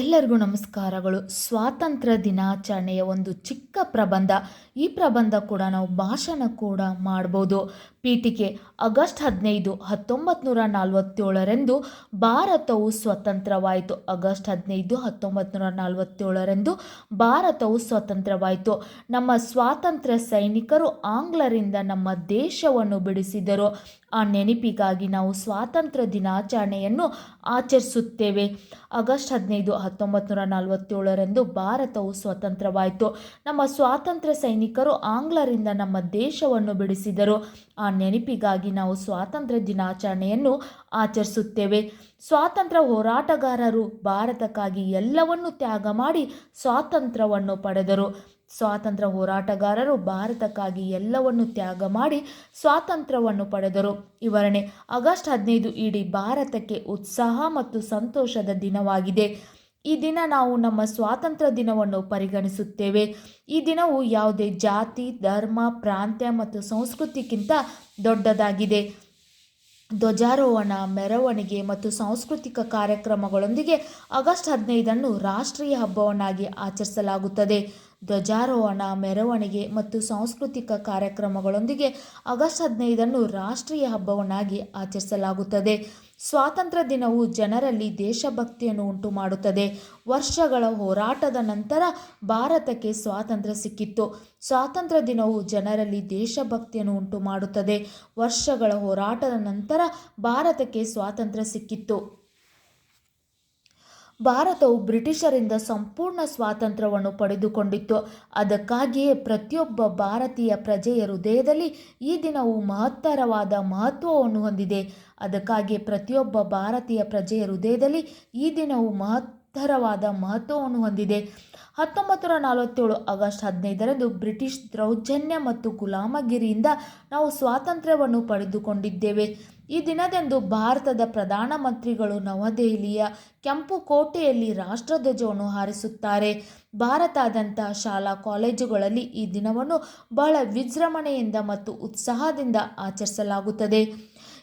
ಎಲ್ಲರಿಗೂ ನಮಸ್ಕಾರಗಳು. ಸ್ವಾತಂತ್ರ್ಯ ದಿನಾಚರಣೆಯ ಒಂದು ಚಿಕ್ಕ ಪ್ರಬಂಧ. ಈ ಪ್ರಬಂಧ ಕೂಡ ನಾವು ಭಾಷಣ ಕೂಡ ಮಾಡ್ಬೋದು. ಪೀಠಿಕೆ ಆಗಸ್ಟ್ ಹದಿನೈದು ಹತ್ತೊಂಬತ್ತು ನೂರ ನಲವತ್ತೇಳರಂದು ಭಾರತವು ಸ್ವತಂತ್ರವಾಯಿತು. ಆಗಸ್ಟ್ ಹದಿನೈದು ಹತ್ತೊಂಬತ್ತು ನೂರ ನಲವತ್ತೇಳರಂದು ಭಾರತವು ಸ್ವತಂತ್ರವಾಯಿತು. ನಮ್ಮ ಸ್ವಾತಂತ್ರ್ಯ ಸೈನಿಕರು ಆಂಗ್ಲರಿಂದ ನಮ್ಮ ದೇಶವನ್ನು ಬಿಡಿಸಿದರು. ಆ ನೆನಪಿಗಾಗಿ ನಾವು ಸ್ವಾತಂತ್ರ್ಯ ದಿನಾಚರಣೆಯನ್ನು ಆಚರಿಸುತ್ತೇವೆ. ಆಗಸ್ಟ್ ಹದಿನೈದು ಹತ್ತೊಂಬತ್ತು ನೂರ ನಲವತ್ತೇಳರಂದು ಭಾರತವು ಸ್ವತಂತ್ರವಾಯಿತು. ನಮ್ಮ ಸ್ವಾತಂತ್ರ್ಯ ಸೈನಿಕರು ಆಂಗ್ಲರಿಂದ ನಮ್ಮ ದೇಶವನ್ನು ಬಿಡಿಸಿದರು. ಆ ನೆನಪಿಗಾಗಿ ನಾವು ಸ್ವಾತಂತ್ರ್ಯ ದಿನಾಚರಣೆಯನ್ನು ಆಚರಿಸುತ್ತೇವೆ. ಸ್ವಾತಂತ್ರ್ಯ ಹೋರಾಟಗಾರರು ಭಾರತಕ್ಕಾಗಿ ಎಲ್ಲವನ್ನು ತ್ಯಾಗ ಮಾಡಿ ಸ್ವಾತಂತ್ರ್ಯವನ್ನು ಪಡೆದರು. ಸ್ವಾತಂತ್ರ್ಯ ಹೋರಾಟಗಾರರು ಭಾರತಕ್ಕಾಗಿ ಎಲ್ಲವನ್ನು ತ್ಯಾಗ ಮಾಡಿ ಸ್ವಾತಂತ್ರ್ಯವನ್ನು ಪಡೆದರು. ವಿವರಣೆ, ಆಗಸ್ಟ್ ಹದಿನೈದು ಇಡೀ ಭಾರತಕ್ಕೆ ಉತ್ಸಾಹ ಮತ್ತು ಸಂತೋಷದ ದಿನವಾಗಿದೆ. ಈ ದಿನ ನಾವು ನಮ್ಮ ಸ್ವಾತಂತ್ರ್ಯ ದಿನವನ್ನು ಪರಿಗಣಿಸುತ್ತೇವೆ. ಈ ದಿನವು ಯಾವುದೇ ಜಾತಿ, ಧರ್ಮ, ಪ್ರಾಂತ್ಯ ಮತ್ತು ಸಂಸ್ಕೃತಿಗಿಂತ ದೊಡ್ಡದಾಗಿದೆ. ಧ್ವಜಾರೋಹಣ, ಮೆರವಣಿಗೆ ಮತ್ತು ಸಾಂಸ್ಕೃತಿಕ ಕಾರ್ಯಕ್ರಮಗಳೊಂದಿಗೆ ಆಗಸ್ಟ್ ಹದಿನೈದನ್ನು ರಾಷ್ಟ್ರೀಯ ಹಬ್ಬವನ್ನಾಗಿ ಆಚರಿಸಲಾಗುತ್ತದೆ. ಧ್ವಜಾರೋಹಣ, ಮೆರವಣಿಗೆ ಮತ್ತು ಸಾಂಸ್ಕೃತಿಕ ಕಾರ್ಯಕ್ರಮಗಳೊಂದಿಗೆ ಆಗಸ್ಟ್ ಹದಿನೈದನ್ನು ರಾಷ್ಟ್ರೀಯ ಹಬ್ಬವನ್ನಾಗಿ ಆಚರಿಸಲಾಗುತ್ತದೆ. ಸ್ವಾತಂತ್ರ್ಯ ದಿನವು ಜನರಲ್ಲಿ ದೇಶಭಕ್ತಿಯನ್ನು ಉಂಟು ಮಾಡುತ್ತದೆ ವರ್ಷಗಳ ಹೋರಾಟದ ನಂತರ ಭಾರತಕ್ಕೆ ಸ್ವಾತಂತ್ರ್ಯ ಸಿಕ್ಕಿತ್ತು. ಸ್ವಾತಂತ್ರ್ಯ ದಿನವು ಜನರಲ್ಲಿ ದೇಶಭಕ್ತಿಯನ್ನು ಉಂಟು ಮಾಡುತ್ತದೆ ವರ್ಷಗಳ ಹೋರಾಟದ ನಂತರ ಭಾರತಕ್ಕೆ ಸ್ವಾತಂತ್ರ್ಯ ಸಿಕ್ಕಿತ್ತು. ಭಾರತವು ಬ್ರಿಟಿಷರಿಂದ ಸಂಪೂರ್ಣ ಸ್ವಾತಂತ್ರ್ಯವನ್ನು ಪಡೆದುಕೊಂಡಿತ್ತು. ಅದಕ್ಕಾಗಿಯೇ ಪ್ರತಿಯೊಬ್ಬ ಭಾರತೀಯ ಪ್ರಜೆಯ ಹೃದಯದಲ್ಲಿ ಈ ದಿನವು ಮಹತ್ತರವಾದ ಮಹತ್ವವನ್ನು ಹೊಂದಿದೆ. ಅದಕ್ಕಾಗಿ ಪ್ರತಿಯೊಬ್ಬ ಭಾರತೀಯ ಪ್ರಜೆಯ ಹೃದಯದಲ್ಲಿ ಈ ದಿನವು ಮಹತ್ತರವಾದ ಮಹತ್ವವನ್ನು ಹೊಂದಿದೆ. ಹತ್ತೊಂಬತ್ತು ನೂರ ನಲವತ್ತೇಳು ಆಗಸ್ಟ್ ಹದಿನೈದರಂದು ಬ್ರಿಟಿಷ್ ದೌರ್ಜನ್ಯ ಮತ್ತು ಗುಲಾಮಗಿರಿಯಿಂದ ನಾವು ಸ್ವಾತಂತ್ರ್ಯವನ್ನು ಪಡೆದುಕೊಂಡಿದ್ದೇವೆ. ಈ ದಿನದಂದು ಭಾರತದ ಪ್ರಧಾನಮಂತ್ರಿಗಳು ನವದೆಹಲಿಯ ಕೆಂಪು ಕೋಟೆಯಲ್ಲಿ ರಾಷ್ಟ್ರಧ್ವಜವನ್ನು ಹಾರಿಸುತ್ತಾರೆ. ಭಾರತದಂತಹ ಶಾಲಾ ಕಾಲೇಜುಗಳಲ್ಲಿ ಈ ದಿನವನ್ನು ಬಹಳ ವಿಜೃಂಭಣೆಯಿಂದ ಮತ್ತು ಉತ್ಸಾಹದಿಂದ ಆಚರಿಸಲಾಗುತ್ತದೆ.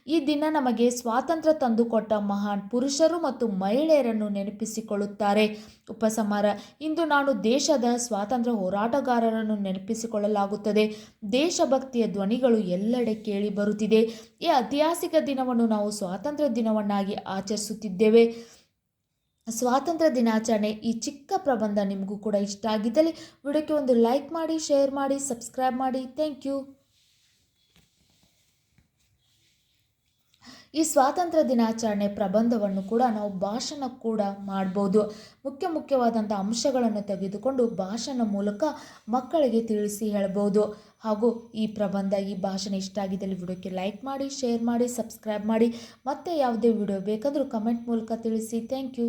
ಈ ದಿನ ನಮಗೆ ಸ್ವಾತಂತ್ರ್ಯ ತಂದುಕೊಟ್ಟ ಮಹಾನ್ ಪುರುಷರು ಮತ್ತು ಮಹಿಳೆಯರನ್ನು ನೆನಪಿಸಿಕೊಳ್ಳುತ್ತಾರೆ. ಉಪಸಮಾರ ಇಂದು ನಾನು ದೇಶದ ಸ್ವಾತಂತ್ರ್ಯ ಹೋರಾಟಗಾರರನ್ನು ನೆನಪಿಸಿಕೊಳ್ಳಲಾಗುತ್ತದೆ. ದೇಶಭಕ್ತಿಯ ಧ್ವನಿಗಳು ಎಲ್ಲೆಡೆ ಕೇಳಿ ಬರುತ್ತಿದೆ. ಈ ಐತಿಹಾಸಿಕ ದಿನವನ್ನು ನಾವು ಸ್ವಾತಂತ್ರ್ಯ ದಿನವನ್ನಾಗಿ ಆಚರಿಸುತ್ತಿದ್ದೇವೆ. ಸ್ವಾತಂತ್ರ್ಯ ದಿನಾಚರಣೆ ಈ ಚಿಕ್ಕ ಪ್ರಬಂಧ ನಿಮಗೂ ಕೂಡ ಇಷ್ಟ ಆಗಿದ್ದಲ್ಲಿ ವಿಡಿಯೋಕ್ಕೆ ಒಂದು ಲೈಕ್ ಮಾಡಿ, ಶೇರ್ ಮಾಡಿ, ಸಬ್ಸ್ಕ್ರೈಬ್ ಮಾಡಿ. Thank you. ಈ ಸ್ವಾತಂತ್ರ್ಯ ದಿನಾಚರಣೆ ಪ್ರಬಂಧವನ್ನು ಕೂಡ ನಾವು ಭಾಷಣ ಕೂಡ ಮಾಡ್ಬೋದು. ಮುಖ್ಯ ಮುಖ್ಯವಾದಂಥ ಅಂಶಗಳನ್ನು ತೆಗೆದುಕೊಂಡು ಭಾಷಣ ಮೂಲಕ ಮಕ್ಕಳಿಗೆ ತಿಳಿಸಿ ಹೇಳ್ಬೋದು. ಹಾಗೂ ಈ ಪ್ರಬಂಧ, ಈ ಭಾಷಣ ಇಷ್ಟ ಆಗಿದ್ದಲ್ಲಿ ವಿಡಿಯೋಕ್ಕೆ ಲೈಕ್ ಮಾಡಿ ಶೇರ್ ಮಾಡಿ ಸಬ್ಸ್ಕ್ರೈಬ್ ಮಾಡಿ. ಮತ್ತೆ ಯಾವುದೇ ವಿಡಿಯೋ ಬೇಕಾದರೂ ಕಮೆಂಟ್ ಮೂಲಕ ತಿಳಿಸಿ. Thank you